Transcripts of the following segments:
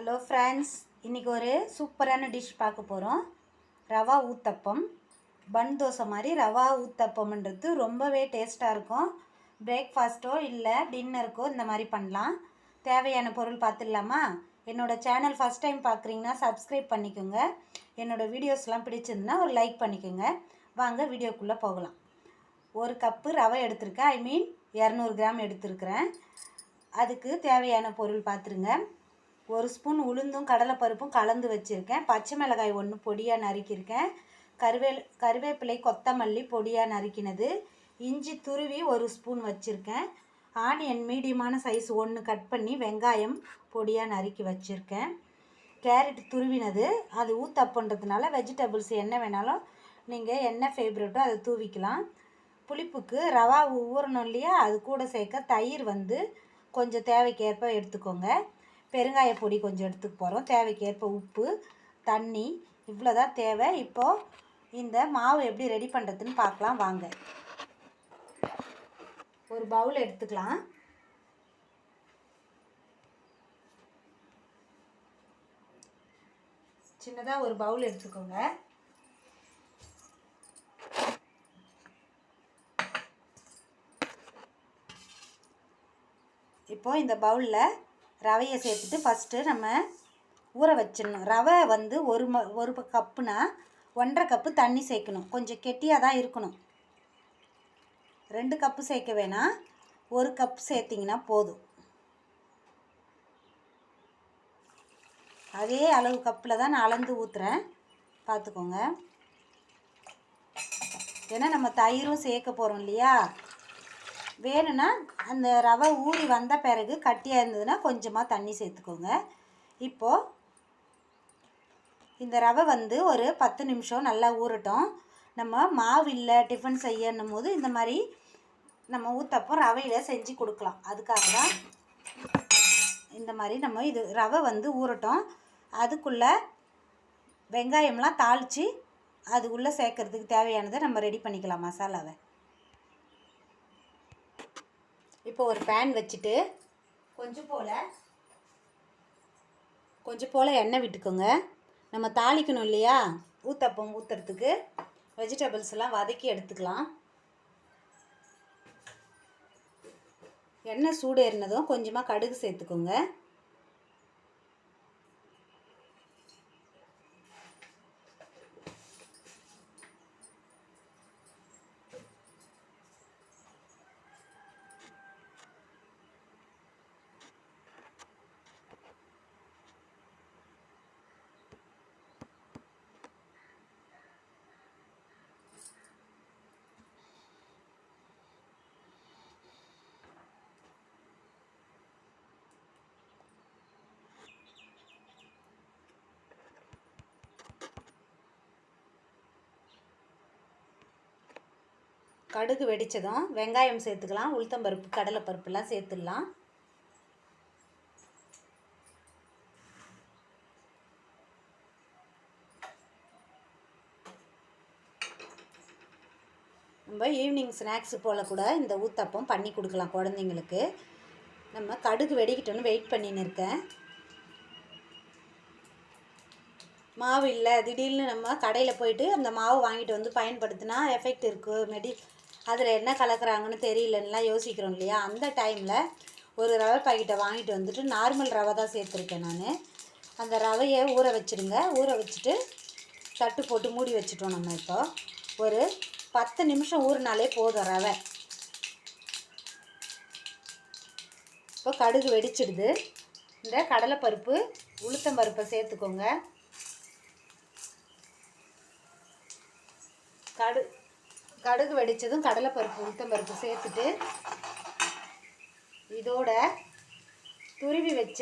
Hello friends இன்றைக்கி ஒரு சூப்பரான டிஷ் பார்க்க போகிறோம் ரவா ஊத்தப்பம். பன் தோசை மாதிரி ரவா ஊத்தப்பம்ன்றது ரொம்பவே டேஸ்ட்டாக இருக்கும். பிரேக்ஃபாஸ்ட்டோ இல்லை டின்னருக்கோ இந்த மாதிரி பண்ணலாம். தேவையான பொருள் பார்த்துடலாமா? என்னோடய சேனல் ஃபஸ்ட் டைம் பார்க்குறீங்கன்னா சப்ஸ்கிரைப் பண்ணிக்கோங்க. என்னோடய வீடியோஸ்லாம் பிடிச்சிருந்தா ஒரு லைக் பண்ணிக்கோங்க. வாங்க வீடியோக்குள்ளே போகலாம். ஒரு கப்பு ரவை எடுத்திருக்கேன். ஐ மீன் இரநூறு கிராம் எடுத்திருக்கிறேன். அதுக்கு தேவையான பொருள் பார்த்துருங்க. ஒரு ஸ்பூன் உளுந்தும் கடலைப்பருப்பும் கலந்து வச்சுருக்கேன். பச்சை மிளகாய் ஒன்று பொடியாக நறுக்கியிருக்கேன். கருவே கருவேப்பிலை கொத்தமல்லி பொடியாக நறுக்கினது. இஞ்சி துருவி ஒரு ஸ்பூன் வச்சுருக்கேன். ஆனியன் மீடியமான சைஸ் ஒன்று கட் பண்ணி வெங்காயம் பொடியாக நறுக்கி வச்சுருக்கேன். கேரட் துருவினது. அது ஊத்தப்பன்றதுனால வெஜிடபிள்ஸ் என்ன வேணாலும் நீங்கள் என்ன ஃபேவரட்டோ அதை தூவிக்கலாம். புளிப்புக்கு ரவா ஊறணும் இல்லையா? அது கூட சேர்க்க தயிர் வந்து கொஞ்சம் தேவைக்கேற்ப எடுத்துக்கோங்க. பெருங்காய பொடி கொஞ்சம் எடுத்துக்க போகிறோம் தேவைக்கேற்ப உப்பு தண்ணி இவ்வளோ தான் தேவை. இப்போது இந்த மாவு எப்படி ரெடி பண்ணுறதுன்னு பார்க்கலாம். வாங்க. ஒரு பவுல் எடுத்துக்கலாம். சின்னதாக ஒரு பவுல் எடுத்துக்கோங்க. இப்போ இந்த பவுலில் ரவையை சேர்த்துட்டு ஃபஸ்ட்டு நம்ம ஊற வச்சிடணும். ரவை வந்து ஒரு ம ஒரு கப்புனா ஒன்றரை கப்பு தண்ணி சேர்க்கணும். கொஞ்சம் கெட்டியாக தான் இருக்கணும். ரெண்டு கப்பு சேர்க்க வேணாம். ஒரு கப் சேர்த்திங்கன்னா போதும். அதே அளவு கப்பில் தான் நான் அளந்து ஊற்றுறேன் பார்த்துக்கோங்க. ஏன்னா நம்ம தயிரும் சேர்க்க போகிறோம் இல்லையா? வேணும்னா அந்த ரவை ஊறி வந்த பிறகு கட்டியாக இருந்ததுன்னா கொஞ்சமாக தண்ணி சேர்த்துக்கோங்க. இப்போது இந்த ரவை வந்து ஒரு பத்து நிமிஷம் நல்லா ஊறட்டும். நம்ம மாவு இல்லை டிஃபன் செய்யணும் போது இந்த மாதிரி நம்ம ஊற்றப்போ ரவையில் செஞ்சு கொடுக்கலாம். அதுக்காக தான் இந்த மாதிரி நம்ம இது ரவை வந்து ஊறட்டும். அதுக்குள்ளே வெங்காயம்லாம் தாளித்து அது உள்ளே சேர்க்கறதுக்கு தேவையானதை நம்ம ரெடி பண்ணிக்கலாம் மசாலாவை. இப்போ ஒரு பேன் வச்சுட்டு கொஞ்சம் போல் கொஞ்சம் போல் எண்ணெய் விட்டுக்கோங்க. நம்ம தாளிக்கணும் இல்லையா? ஊத்தப்பம் ஊற்றுறதுக்கு வெஜிடபிள்ஸ் எல்லாம் வதக்கி எடுத்துக்கலாம். எண்ணெய் சூடு ஏறினதும் கொஞ்சமாக கடுகு சேர்த்துக்கோங்க. கடுகு வெடித்ததும் வெங்காயம் சேர்த்துக்கலாம். உளுத்தம்பருப்பு கடலைப்பருப்புலாம் சேர்த்துடலாம். நம்ம ஈவினிங் ஸ்நாக்ஸ் போல் கூட இந்த ஊத்தப்பம் பண்ணி கொடுக்கலாம் குழந்தைங்களுக்கு. நம்ம கடுகு வெடிக்கிட்டோன்னு வெயிட் பண்ணின்னு இருக்கேன். மாவு இல்லை திடீர்னு நம்ம கடையில் போயிட்டு அந்த மாவு வாங்கிட்டு வந்து பயன்படுத்தினா எஃபெக்ட் இருக்குது மெடி அதில் என்ன கலக்குறாங்கன்னு தெரியலன்னுலாம் யோசிக்கிறோம் இல்லையா? அந்த டைமில் ஒரு ரவை பாக்கெட்டை வாங்கிட்டு வந்துட்டு நார்மல் ரவை தான் சேர்த்துருக்கேன் நான். அந்த ரவையை ஊற வச்சுருங்க. ஊற வச்சுட்டு தட்டு போட்டு மூடி வச்சுட்டோம் நம்ம இப்போ. ஒரு பத்து நிமிஷம் ஊறினாலே போதும் ரவை. இப்போ கடுகு வெடிச்சிடுது. இந்த கடலைப்பருப்பு உளுத்தம்பருப்பை சேர்த்துக்கோங்க. கடு கடுகு வெடித்ததும் கடலைப்பருப்பு உளுத்தம்பருப்பு சேர்த்துட்டு இதோட துருவி வச்ச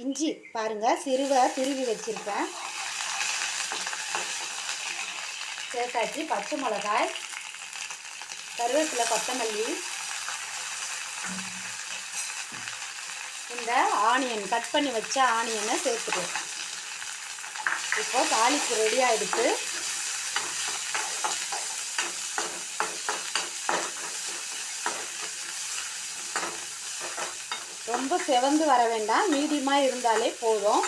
இஞ்சி பாருங்கள் சிறுவை துருவி வச்சுருப்பேன் சேர்த்தாச்சு. பச்சை மிளகாய் கருவேப்பிலை கொத்தமல்லி இந்த ஆனியன் கட் பண்ணி வச்ச ஆனியனை சேர்த்துக்கலாம். இப்போ தாளிப்பு ரெடி ஆகிடுத்து ரொம்ப செவந்து வர வேண்டாம். மீடியமாக இருந்தாலே போதும்.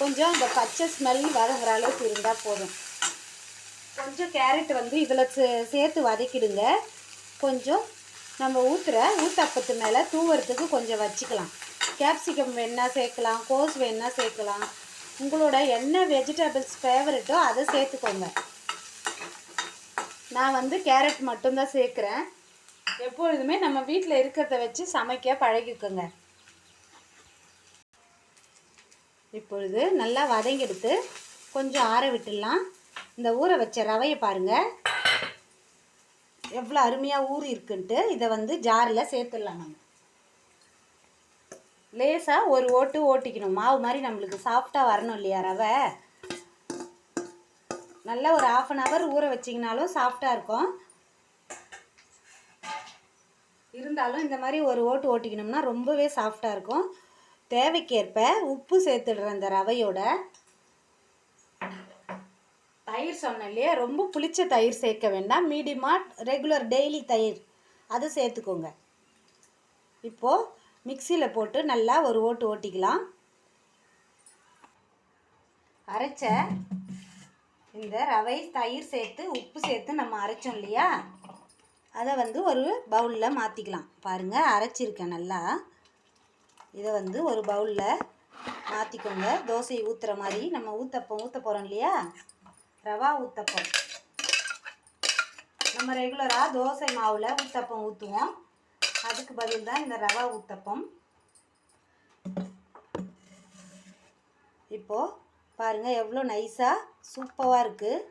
கொஞ்சம் அந்த பச்சை ஸ்மெல் வதங்குற அளவுக்கு இருந்தால் போதும். கொஞ்சம் கேரட் வந்து இதில் சே சேர்த்து வதக்கிடுங்க. கொஞ்சம் நம்ம ஊற்றுற ஊத்தப்பத்து மேலே தூவுறதுக்கு கொஞ்சம் வச்சுக்கலாம். கேப்சிகம் வேணால் சேர்க்கலாம் கோஸ் வேணால் சேர்க்கலாம். உங்களோட என்ன வெஜிடபிள்ஸ் ஃபேவரட்டோ அதை சேர்த்துக்கோங்க. நான் வந்து கேரட் மட்டும்தான் சேர்க்குறேன். எப்பொழுதுமே நம்ம வீட்டில் இருக்கிறத வச்சு சமைக்க பழகிக்கோங்க. இப்பொழுது நல்லா வதங்கெடுத்து கொஞ்சம் ஆற விட்டுடலாம். இந்த ஊற வச்ச ரவையை பாருங்கள் எவ்வளோ அருமையாக ஊறி இருக்குன்ட்டு இதை வந்து ஜாரில் சேர்த்துடலாம் நம்ம. லேசாக ஒரு ஓட்டு ஓட்டிக்கணும். மாவு மாதிரி நம்மளுக்கு சாஃப்டாக வரணும் இல்லையா ரவை? நல்லா ஒரு ஆஃப் அன் ஹவர் ஊற வச்சிங்கனாலும் சாஃப்டாக இருக்கும். இருந்தாலும் இந்த மாதிரி ஒரு ஓட்டு ஓட்டிக்கணும்னா ரொம்பவே சாஃப்டாக இருக்கும். தேவைக்கேற்ப உப்பு சேர்த்துடுறேன் அந்த ரவையோட தயிர் சொன்னேன் இல்லையா? ரொம்ப புளிச்ச தயிர் சேர்க்க வேண்டாம். மீடியமாக ரெகுலர் டெய்லி தயிர். அது சேர்த்துக்கோங்க. இப்போது மிக்சியில் போட்டு நல்லா ஒரு ஓட்டு ஓட்டிக்கலாம். அரைச்ச இந்த ரவை தயிர் சேர்த்து உப்பு சேர்த்து நம்ம அரைச்சோம் இல்லையா? அதை வந்து ஒரு பவுலில் மாற்றிக்கலாம் பாருங்கள் அரைச்சிருக்கேன் நல்லா. இதை வந்து ஒரு பவுலில் மாற்றிக்கோங்க தோசையை ஊற்றுற மாதிரி நம்ம ஊற்றப்போம் ஊற்ற போகிறோம் இல்லையா? ரவா ஊற்றப்போம் நம்ம ரெகுலராக தோசை மாவில் ஊத்தப்பம் ஊற்றுவோம் அதுக்கு பதில் தான் இந்த ரவா ஊத்தப்பம். இப்போது பாருங்கள் எவ்வளோ நைஸாக சூப்பராக இருக்குது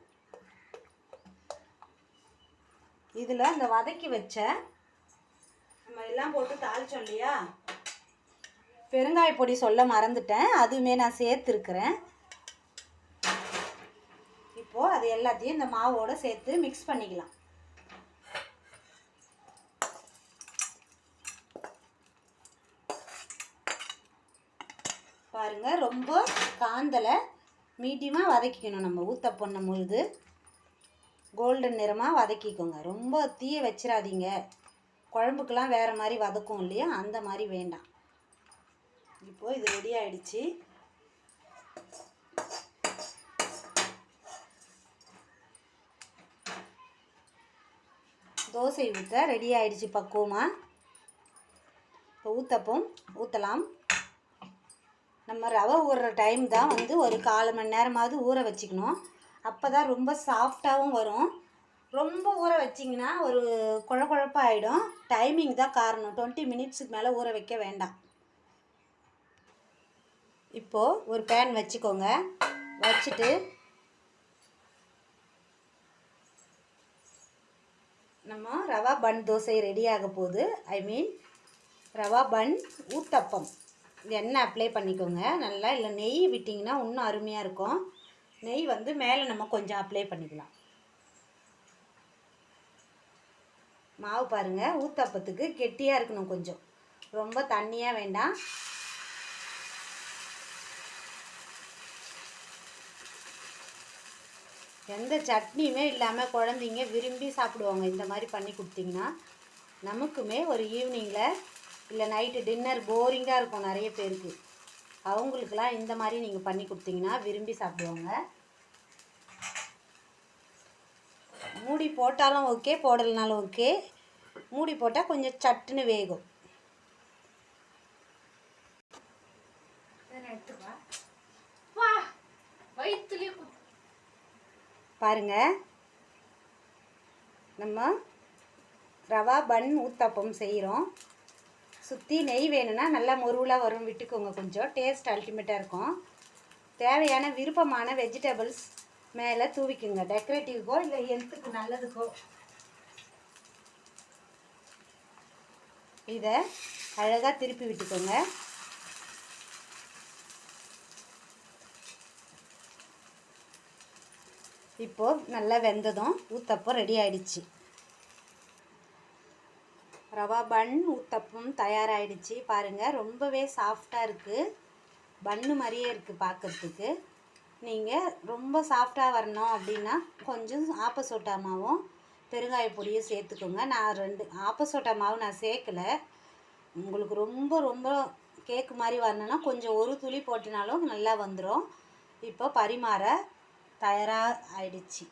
இதில் இந்த வதக்கி வச்ச நம்ம எல்லாம் போட்டு தாளிச்சோம் இல்லையா? பெருங்காய பொடி சொல்ல மறந்துட்டேன். அதுவுமே நான் சேர்த்துருக்குறேன். இப்போது அது எல்லாத்தையும் இந்த மாவோடு சேர்த்து மிக்ஸ் பண்ணிக்கலாம். பாருங்கள் ரொம்ப காந்தலை மீடியமாக வதக்கிக்கணும் நம்ம ஊத்த பொண்ணும் பொழுது கோல்டன் நிறமாக வதக்கிக்கோங்க. ரொம்ப தீய வச்சிடாதீங்க குழம்புக்கெலாம் வேறு மாதிரி வதக்கும் இல்லையா? அந்த மாதிரி வேண்டாம். இப்போது இது ரெடி ஆகிடுச்சு தோசை ஊற்ற ரெடி ஆகிடுச்சு பக்குவமாக இப்போ ஊற்றப்போம் ஊற்றலாம் நம்ம ரவை ஊறுற டைம் தான் வந்து ஒரு கால் மணி நேரமாவது ஊற வச்சுக்கணும். அப்போ தான் ரொம்ப சாஃப்டாகவும் வரும். ரொம்ப ஊற வச்சிங்கன்னா ஒரு குழ குழப்பாக ஆகிடும் டைமிங் தான் காரணம். டுவெண்ட்டி மினிட்ஸுக்கு மேலே ஊற வைக்க வேண்டாம். இப்போது ஒரு பேன் வச்சுக்கோங்க. வச்சுட்டு நம்ம ரவா பன் தோசை ரெடி ஆக போகுது. ஐ மீன் ரவா பன் ஊத்தப்பம். எண்ணெய் அப்ளை பண்ணிக்கோங்க. நல்லா இல்லை நெய் விட்டிங்கன்னா இன்னும் அருமையாக இருக்கும். நெய் வந்து மேலே நம்ம கொஞ்சம் அப்ளை பண்ணிக்கலாம். மாவு பாருங்கள் ஊத்தப்பத்துக்கு கெட்டியாக இருக்கணும் கொஞ்சம். ரொம்ப தண்ணியாக வேண்டாம். எந்த சட்னியுமே இல்லாமல் குழந்தைங்க விரும்பி சாப்பிடுவாங்க. இந்த மாதிரி பண்ணி கொடுத்தீங்கன்னா நமக்குமே ஒரு ஈவினிங்கில் இல்லை நைட்டு டின்னர் போரிங்காக இருக்கும் நிறைய பேருக்கு. அவங்களுக்கெல்லாம் இந்த மாதிரி நீங்கள் பண்ணி கொடுத்தீங்கன்னா விரும்பி சாப்பிடுவாங்க. மூடி போட்டாலும் ஓகே போடலைனாலும் ஓகே. மூடி போட்டால் கொஞ்சம் சட்டுன்னு வேகும். பாருங்க. நம்ம ரவா பன் ஊத்தப்பம் செய்கிறோம் சுற்றி நெய் வேணும்னா நல்லா முருவலாக வரும் விட்டுக்கோங்க கொஞ்சம். டேஸ்ட் அல்டிமேட்டாக இருக்கும். தேவையான விருப்பமான வெஜிடபிள்ஸ் மேலே தூவிக்குங்க. டெக்கரேட்டிவ்க்கோ இல்லை ஹெல்த்துக்கு நல்லதுக்கோ. இதை அழகாக திருப்பி விட்டுக்கோங்க. இப்போது நல்லா வெந்ததும் ஊத்தப்போ ரெடி ஆயிடுச்சு. ரவா பன் ஊத்தப்பம் தயாராகிடுச்சு பாருங்கள் ரொம்பவே சாஃப்டாக இருக்குது பன்னு மாதிரியே இருக்குது பார்க்குறதுக்கு நீங்கள் ரொம்ப சாஃப்டாக வரணும் அப்படின்னா கொஞ்சம் ஆப்பசோட்டா மாவும் பெருங்காய பொடியும் சேர்த்துக்கோங்க. நான் ரெண்டு ஆப்பசோட்டா மாவு நான் சேர்க்கலை. உங்களுக்கு ரொம்ப ரொம்ப கேக்கு மாதிரி வரணும்னா கொஞ்சம் ஒரு துளி போட்டினாலும் நல்லா வந்துடும் இப்போ பரிமாற தயாராக ஆயிடுச்சு.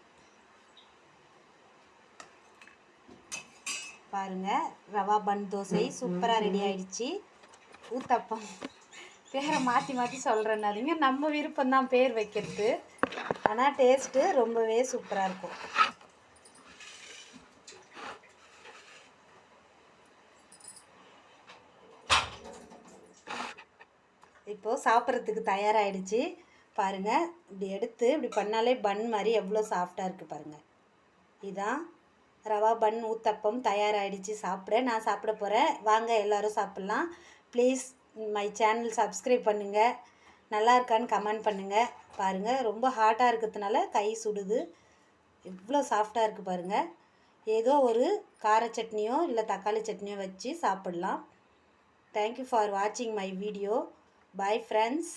பாருங்க ரவா பன் தோசை சூப்பராக ரெடி ஆயிடுச்சு. ஊத்தப்பம். பேரை மாற்றி மாற்றி சொல்கிறேன்னாதீங்க நம்ம விருப்பம் தான் பேர் வைக்கிறது. ஆனால் டேஸ்ட்டு ரொம்பவே சூப்பராக இருக்கும். இப்போது சாப்பிட்றதுக்கு தயாராகிடுச்சு பாருங்கள் இப்படி எடுத்து இப்படி பண்ணாலே பன் மாதிரி எவ்வளோ சாஃப்டாக இருக்குது பாருங்கள் இதான் ரவா பன் ஊத்தப்பம் தயாராகிடுச்சு சாப்பிட. நான் சாப்பிட போகிறேன் வாங்க எல்லோரும் சாப்பிட்லாம். ப்ளீஸ் மை சேனல் சப்ஸ்கிரைப் பண்ணுங்கள் நல்லா இருக்கான்னு கமெண்ட் பண்ணுங்கள் பாருங்கள் ரொம்ப ஹாட்டாக இருக்கிறதுனால கை சுடுது. எவ்வளோ சாஃப்டாக இருக்குது பாருங்கள் ஏதோ ஒரு கார சட்னியோ இல்லை தக்காளி சட்னியோ வச்சு சாப்பிட்லாம். தேங்க்யூ ஃபார் வாட்சிங் மை வீடியோ பாய் ஃப்ரெண்ட்ஸ்